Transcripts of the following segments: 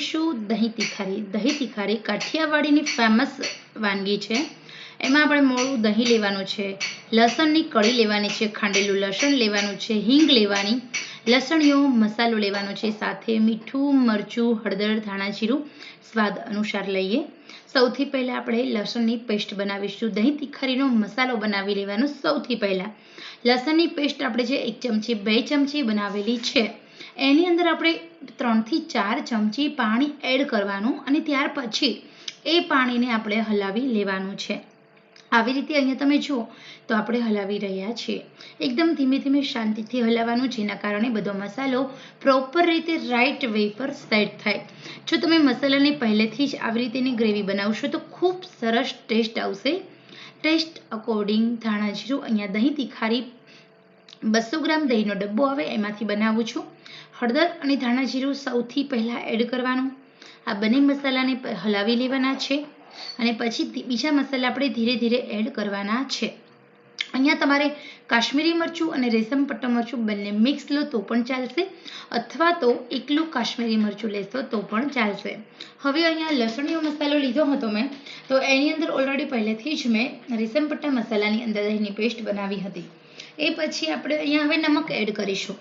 બનાવીશું દહીં તીખારી દહીં તીખારી કાઠિયાવાડીની ફેમસ વાનગી છે. એમાં આપણે મોડું દહીં લેવાનું છે, લસણની કળી લેવાની છે, ખાંડેલું લસણ લેવાનું છે, હિંગ લેવાની, લસણીયો મસાલો લેવાનો છે, સાથે મીઠું, મરચું, હળદર ધાણા જીરું સ્વાદ અનુસાર લઈએ. સૌથી પહેલાં આપણે લસણની પેસ્ટ બનાવીશું. દહીં તીખારીનો મસાલો બનાવી લેવાનો સૌથી પહેલાં. લસણની પેસ્ટ આપણે જે એક ચમચી, બે ચમચી બનાવેલી છે. એની અંદર આપણે ત્રણથી ચાર ચમચી પાણી એડ કરવાનું અને ત્યાર પછી એ પાણીને આપણે હલાવી લેવાનું છે. આવી રીતે અહીંયા તમે જુઓ તો આપણે હલાવી રહ્યા છીએ. એકદમ ધીમે ધીમે શાંતિથી હલાવવાનું, જેના કારણે બધો મસાલો પ્રોપર રીતે રાઈટ વે પર સેટ થાય. જો તમે મસાલાને પહેલેથી જ આવી રીતેની ગ્રેવી બનાવશો તો ખૂબ સરસ ટેસ્ટ આવશે. ટેસ્ટ અકોર્ડિંગ ધાણા અહીંયા દહીં તીખારી, બસો ગ્રામ દહીંનો ડબ્બો આવે, એમાંથી બનાવું છું. હળદર અને ધાણા જીરું સૌથી પહેલાં એડ કરવાનું. આ બંને મસાલાને હલાવી લેવાના છે અને પછી બીજા મસાલા આપણે ધીરે ધીરે એડ કરવાના છે. અહીંયા તમારે કાશ્મીરી મરચું અને રેશમ પટ્ટો મરચું બંને મિક્સ લો તો પણ ચાલશે અથવા તો એકલું કાશ્મીરી મરચું લેશો તો પણ ચાલશે. હવે અહીંયા લસણીયો મસાલો લીધો હતો મેં, તો એની અંદર ઓલરેડી પહેલેથી જ મેં રેશમ પટ્ટા મસાલાની અંદર દહીંની પેસ્ટ બનાવી હતી. એ પછી આપણે અહીંયા હવે નમક એડ કરીશું.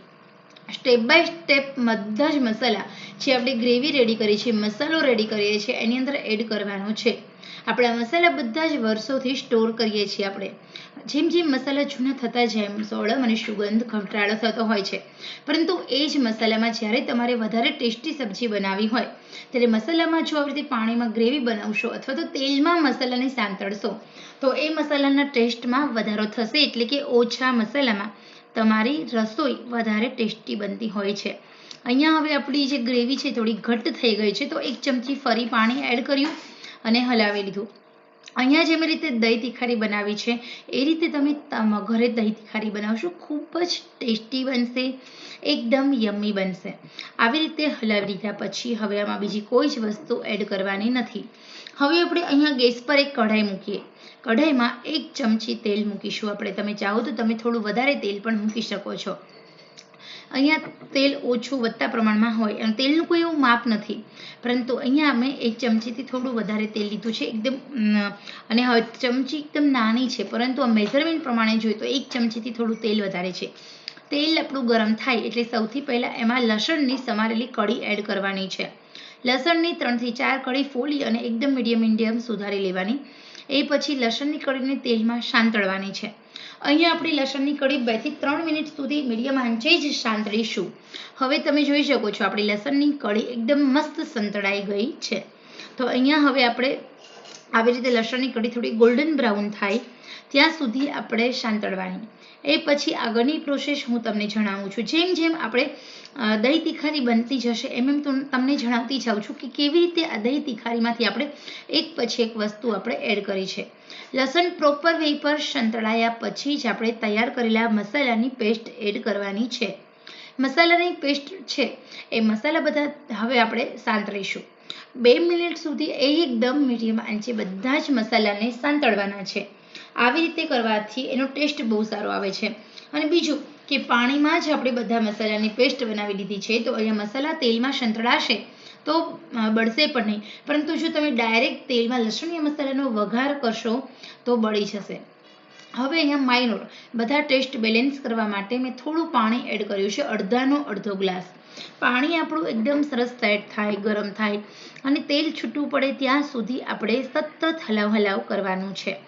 સ્ટેપ બાય સ્ટેપ બધા જ મસાલા જે આપણે ગ્રેવી રેડી કરી છે મસાલો રેડી કરીએ છીએ, એની અંદર એડ કરવાનો છે. આપણા મસાલા બધા જ વર્ષોથી સ્ટોર કરીએ છીએ આપણે. જેમ જેમ મસાલા જૂના થતા જાય, એમ સોળમ અને સુગંધ ઘટાડો થતો હોય છે. પરંતુ એ જ મસાલામાં જ્યારે તમારે વધારે ટેસ્ટી સબ્જી બનાવવી હોય, ત્યારે મસાલામાં જો આવી પાણીમાં ગ્રેવી બનાવશો અથવા તો તેલમાં મસાલાને સાંતળશો, તો એ મસાલાના ટેસ્ટમાં વધારો થશે એટલે કે ઓછા મસાલામાં તમારી રસોઈ વધારે ટેસ્ટી બનતી હોય છે. અહીંયા હવે આપણી જે ગ્રેવી છે થોડી ઘટ્ટ થઈ ગઈ છે, તો એક ચમચી ફરી પાણી એડ કર્યું અને હલાવી લીધું. અહીંયા જેમ રીતે દહીં તિખારી બનાવી છે, એ રીતે તમે ઘરે દહીં તિખારી બનાવશો, ખૂબ જ ટેસ્ટી બનશે, એકદમ યમ્મી બનશે. આવી રીતે હલાવી લીધા પછી હવે આમાં બીજી કોઈ જ વસ્તુ એડ કરવાની નથી. હવે આપણે અહીંયા ગેસ પર એક કઢાઈ મૂકીએ. કઢાઈમાં એક ચમચી તેલ મૂકીશું આપણે. તમે ચાહો તો તમે થોડું વધારે તેલ પણ મૂકી શકો છો. અહીંયા તેલ ઓછું વધતા પ્રમાણમાં હોય અને તેલનું કોઈ એવું માપ નથી. પરંતુ અહીંયા અમે એક ચમચીથી થોડું વધારે તેલ લીધું છે. એકદમ અને હવે ચમચી એકદમ નાની છે, પરંતુ આ મેઝરમેન્ટ પ્રમાણે જોઈએ તો એક ચમચીથી થોડું તેલ વધારે છે. તેલ આપણું ગરમ થાય એટલે સૌથી પહેલાં એમાં લસણની સમારેલી કઢી એડ કરવાની છે. લસણની ત્રણથી ચાર કળી ફોલી અને એકદમ મીડિયમ મીડિયમ સુધારી લેવાની. એ પછી લસણની કળીને તેલમાં સાંતળવાની છે. અહીંયા આપણી લસણની કળી બેથી ત્રણ મિનિટ સુધી મીડિયમ આંચે જ સાંતળીશું. હવે તમે જોઈ શકો છો આપણી લસણની કળી એકદમ મસ્ત સંતળાઈ ગઈ છે. તો અહીંયા હવે આપણે આવી રીતે લસણની કળી થોડી ગોલ્ડન બ્રાઉન થાય ત્યાં સુધી આપણે સાંતળવાની એ પછી આગળની પ્રોસેસ હું તમને જણાવું છું. જેમ જેમ આપણે દહીં તિખારી બનતી જશે, એમ એમ તમને જણાવતી જાઉં છું કે કેવી રીતે આ દહીં તિખારીમાંથી આપણે એક પછી એક વસ્તુ આપણે એડ કરી છે. લસણ પ્રોપર વે પર સંતળાયા પછી જ આપણે તૈયાર કરેલા મસાલાની પેસ્ટ એડ કરવાની છે. મસાલાની પેસ્ટ છે. એ મસાલા બધા હવે આપણે સાંતળીશું બે મિનિટ સુધી એકદમ મીડિયમ આંચે બધા જ મસાલાને સાંતળવાના છે. આવી રીતે કરવાથી એનો ટેસ્ટ બહુ સારો આવે છે. અને બીજું કે પાણીમાં જ આપણે બધા મસાલાની પેસ્ટ બનાવી લીધી છે, તો અહીંયા મસાલા તેલમાં સંતળાશે તો બળશે પણ નહીં. પરંતુ જો તમે ડાયરેક્ટ તેલમાં લસણીયા મસાલાનો વઘાર કરશો, તો બળી જશે. હવે અહીંયા માઇનોર બધા ટેસ્ટ બેલેન્સ કરવા માટે મેં થોડું પાણી એડ કર્યું છે, અડધાનો અડધો ગ્લાસ. પાણી આપણું એકદમ સરસ સેટ થાય, ગરમ થાય. અને તેલ છૂટું પડે ત્યાં સુધી આપણે સતત હલાવ હલાવ કરવાનું છે.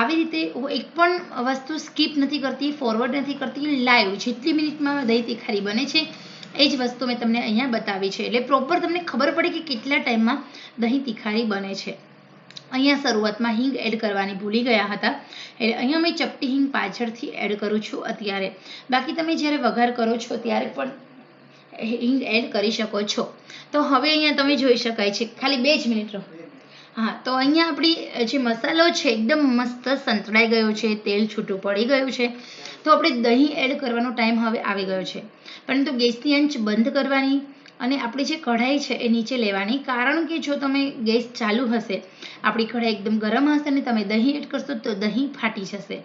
આવી રીતે એક પણ વસ્તુ સ્કીપ નથી કરતી ફોરવર્ડ નથી કરતી લાઈવ જેટલી મિનિટમાં દહીં તીખારી બને છે, એ જ વસ્તુ મેં તમને અહીંયા બતાવી છે. એટલે પ્રોપર તમને ખબર પડે કે કેટલા ટાઈમમાં દહીં તીખારી બને છે. અહીંયા શરૂઆતમાં હિંગ એડ કરવાની ભૂલી ગયા હતા. એટલે અહીંયા મેં ચપટી હિંગ પાછળથી એડ કરું છું અત્યારે. બાકી તમે જ્યારે વઘાર કરો છો ત્યારે પણ હિંગ એડ કરી શકો છો. તો હવે અહીંયા તમે જોઈ શકાય છે. ખાલી બે જ મિનિટ રહો. હા, તો અહીંયા આપણી જે મસાલો છે, એકદમ મસ્ત સંતળાઈ ગયો છે, તેલ છૂટું પડી ગયું છે. તો આપણે દહીં એડ કરવાનો ટાઈમ હવે આવી ગયો છે. પરંતુ ગેસની આંચ બંધ કરવાની અને આપણી જે કઢાઈ છે એ નીચે લેવાની. કારણ કે જો તમે ગેસ ચાલુ હશે, આપણી કઢાઈ એકદમ ગરમ હશે અને તમે દહીં એડ કરશો તો દહીં ફાટી જશે.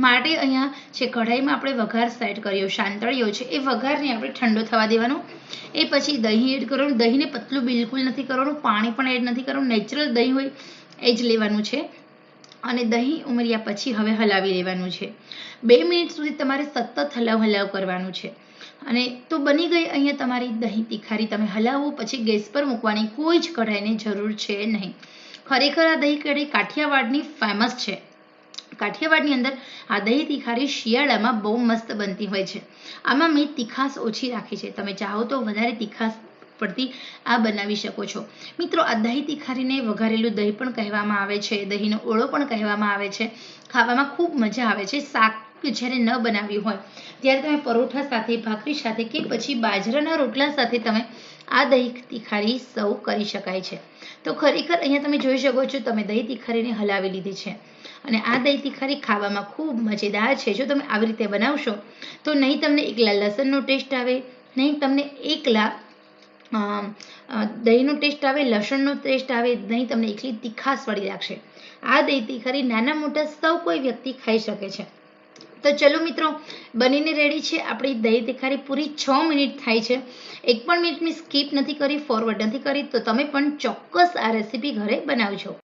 માટે અહીંયા જે કઢાઈમાં આપણે વઘાર સેટ કર્યો શાંતળીયો છે, એ વઘારને આપણે ઠંડો થવા દેવાનો. એ પછી દહીં એડ કરવાનું. દહીંને પતલું બિલકુલ નથી કરવાનું, પાણી પણ એડ નથી કરવાનું. નેચરલ દહીં હોય એ જ લેવાનું છે. અને દહીં ઉમેર્યા પછી હવે હલાવી લેવાનું છે. બે મિનિટ સુધી તમારે સતત હલાવ હલાવ કરવાનું છે. અને તો બની ગઈ અહીંયા તમારી દહીં તિખારી. તમે હલાવો, પછી ગેસ પર મૂકવાની કોઈ જ કઢાઈની જરૂર છે નહીં. ખરેખર આ દહીં કઢી કાઠિયાવાડની ફેમસ છે. કાઠિયાવાડની અંદર આ દહીં તીખારી શિયાળામાં બહુ મસ્ત બનતી હોય છે. આમાં મેં તીખાસ ઓછી રાખી છે. તમે ચાહો તો વધારે તીખાસ પડતી આ બનાવી શકો છો. મિત્રો, આ દહીં તીખારીને વઘારેલું દહીં પણ કહેવામાં આવે છે. દહીંનો ઓળો પણ કહેવામાં આવે છે. ખાવામાં ખૂબ મજા આવે છે. શાક જ્યારે ન બનાવ્યું હોય, ત્યારે તમે પરોઠા સાથે, ભાખરી સાથે કે પછી બાજરાના રોટલા સાથે તમે આ દહીં તીખારી સર્વ કરી શકાય છે. તો ખરેખર અહીંયા તમે જોઈ શકો છો, તમે દહીં તીખારીને હલાવી લીધી છે. અને આ દહીં તીખારી ખાવામાં ખૂબ મજેદાર છે. જો તમે આવી રીતે બનાવશો, તો નહીં તમને એકલા લસણનો ટેસ્ટ આવે, નહીં તમને એકલા દહીંનો ટેસ્ટ આવે, લસણનો ટેસ્ટ આવે, નહીં તમને એકલી તીખાસવાળી લાગશે આ દહીં તીખારી નાના મોટા સૌ કોઈ વ્યક્તિ ખાઈ શકે છે. તો ચલો મિત્રો, બનીને રેડી છે. આપણી દહીં તીખારી પૂરી છ મિનિટ થાય છે. એક પણ મિનિટની સ્કીપ નથી કરી ફોરવર્ડ નથી કરી, તો તમે પણ ચોક્કસ આ રેસીપી ઘરે બનાવજો.